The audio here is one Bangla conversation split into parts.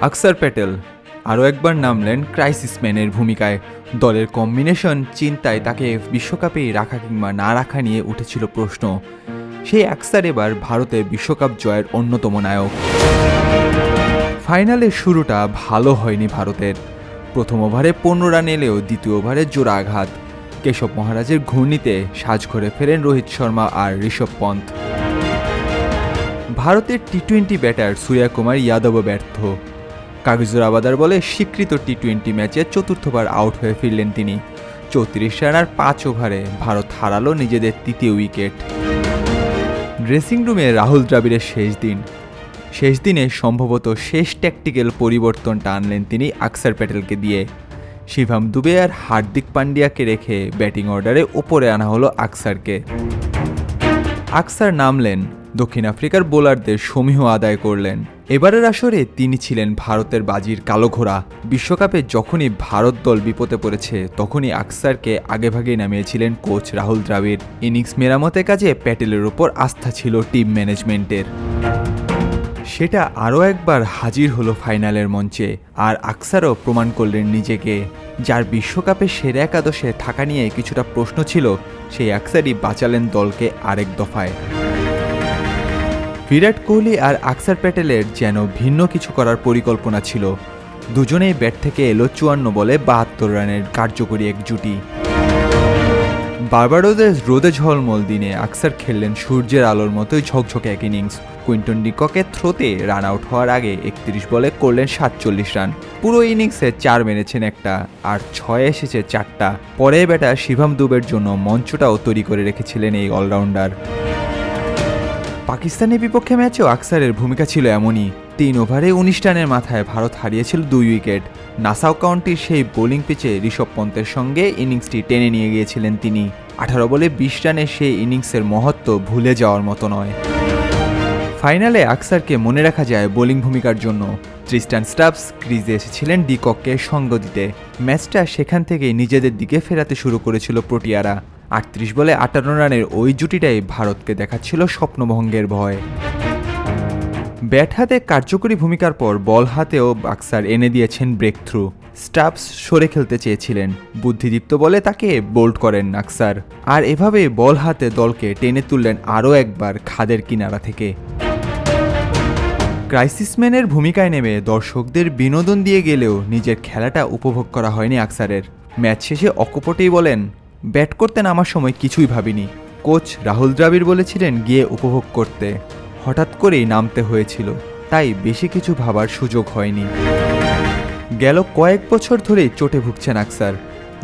আকসার প্যাটেল আরও একবার নামলেন ক্রাইসিস ম্যানের ভূমিকায়। দলের কম্বিনেশন চিন্তায় তাকে বিশ্বকাপেই রাখা কিংবা না রাখা নিয়ে উঠেছিল প্রশ্ন। সেই আকসার এবার ভারতের বিশ্বকাপ জয়ের অন্যতম নায়ক। ফাইনালের শুরুটা ভালো হয়নি ভারতের। প্রথম ওভারে পনেরো রান এলেও দ্বিতীয় ওভারে জোড়া আঘাত। কেশব মহারাজের ঘূর্ণিতে সাজঘরে ফেরেন রোহিত শর্মা আর ঋষভ পন্থ। ভারতের টি টোয়েন্টি ব্যাটার সূর্যকুমার যাদবও ব্যর্থ। কাগজুর আবাদার বলে স্বীকৃত টি টোয়েন্টি ম্যাচে চতুর্থবার আউট হয়ে ফিরলেন তিনি। চৌত্রিশ রান আর পাঁচ ওভারে ভারত হারালো নিজেদের তৃতীয় উইকেট। ড্রেসিং রুমে রাহুল দ্রাবিড়ের শেষ দিন। শেষ দিনে সম্ভবত শেষ ট্যাকটিক্যাল পরিবর্তনটা আনলেন তিনি আকসার প্যাটেলকে দিয়ে। শিভাম দুবে আর হার্দিক পান্ডিয়াকে রেখে ব্যাটিং অর্ডারে ওপরে আনা হলো আকসারকে। আকসার নামলেন দক্ষিণ আফ্রিকার বোলারদের সমীহ আদায় করলেন। এবারের আসরে তিনি ছিলেন ভারতের বাজির কালো ঘোড়া। বিশ্বকাপে যখনই ভারত দল বিপদে পড়েছে, তখনই আকসারকে আগেভাগেই নামিয়েছিলেন কোচ রাহুল দ্রাবিড়। ইনিংস মেরামতের কাজে প্যাটেলের ওপর আস্থা ছিল টিম ম্যানেজমেন্টের। সেটা আরও একবার হাজির হলো ফাইনালের মঞ্চে, আর আকসারও প্রমাণ করলেন নিজেকে। যার বিশ্বকাপে সেরা একাদশে থাকা নিয়ে কিছুটা প্রশ্ন ছিল, সেই আকসারই বাঁচালেন দলকে আরেক দফায়। বিরাট কোহলি আর আকসার প্যাটেলের যেন ভিন্ন কিছু করার পরিকল্পনা ছিল। দুজনেই ব্যাট থেকে এলো চুয়ান্ন বলে বাহাত্তর রানের কার্যকরী এক জুটি। বারবাডোদের রোদে ঝলমল দিনে আকসার খেললেন সূর্যের আলোর মতোই ঝকঝকে এক ইনিংস। কুইন্টন ডিককের থ্রোতে রান আউট হওয়ার আগে একত্রিশ বলে করলেন সাতচল্লিশ রান। পুরো ইনিংসে চার মেরেছেন একটা আর ছয় এসেছে চারটা। পরে ব্যাটা শিভাম দুবের জন্য মঞ্চটাও তৈরি করে রেখেছিলেন এই অলরাউন্ডার। পাকিস্তানের বিপক্ষে ম্যাচেও আকসারের ভূমিকা ছিল এমনই। তিন ওভারে উনিশ রানের মাথায় ভারত হারিয়েছিল দুই উইকেট। নাসাও কাউন্টির সেই বোলিং পিচে ঋষভ পন্তের সঙ্গে ইনিংসটি টেনে নিয়ে গিয়েছিলেন তিনি। আঠারো বলে বিশ রানের সেই ইনিংসের মহত্ব ভুলে যাওয়ার মতো নয়। ফাইনালে আকসারকে মনে রাখা যায় বোলিং ভূমিকার জন্য। ট্রিস্টান স্টাফস ক্রিজে এসেছিলেন ডিকককে সঙ্গ দিতে। ম্যাচটা সেখান থেকেই নিজেদের দিকে ফেরাতে শুরু করেছিল প্রোটিয়ারা। আটত্রিশ বলে আটান্ন রানের ওই জুটিটাই ভারতকে দেখাচ্ছিল স্বপ্নভঙ্গের ভয়। ব্যাট হাতে কার্যকরী ভূমিকার পর বল হাতেও বাক্সার এনে দিয়েছেন ব্রেক থ্রু স্টাফস সরে খেলতে চেয়েছিলেন। বুদ্ধিদীপ্ত বলে তাকে বোল্ড করেন আকসার আর এভাবে বল হাতে দলকে টেনে তুললেন আরও একবার খাদের কিনারা থেকে। ক্রাইসিসম্যানের ভূমিকায় নেমে দর্শকদের বিনোদন দিয়ে গেলেও নিজের খেলাটা উপভোগ করা হয়নি আকসারের। ম্যাচ শেষে অকপটেই বলেন ব্যাট করতে নামার সময় কিছুই ভাবিনি। কোচ রাহুল দ্রাবিড় বলেছিলেন গিয়ে উপভোগ করতে। হঠাৎ করেই নামতে হয়েছিল, তাই বেশি কিছু ভাবার সুযোগ হয়নি। গেল কয়েক বছর ধরেই চোটে ভুগছেন আকসার।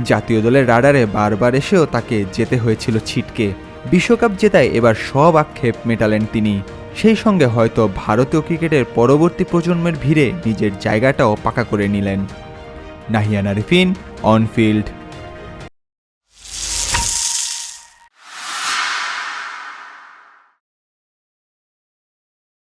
জাতীয় দলের রাডারে বারবার এসেও তাকে যেতে হয়েছিল ছিটকে। বিশ্বকাপ জেতায় এবার সব আক্ষেপ মেটালেন তিনি। সেই সঙ্গে হয়তো ভারতীয় ক্রিকেটের পরবর্তী প্রজন্মের ভিড়ে নিজের জায়গাটাও পাকা করে নিলেন। Nahiyan Arifin on field.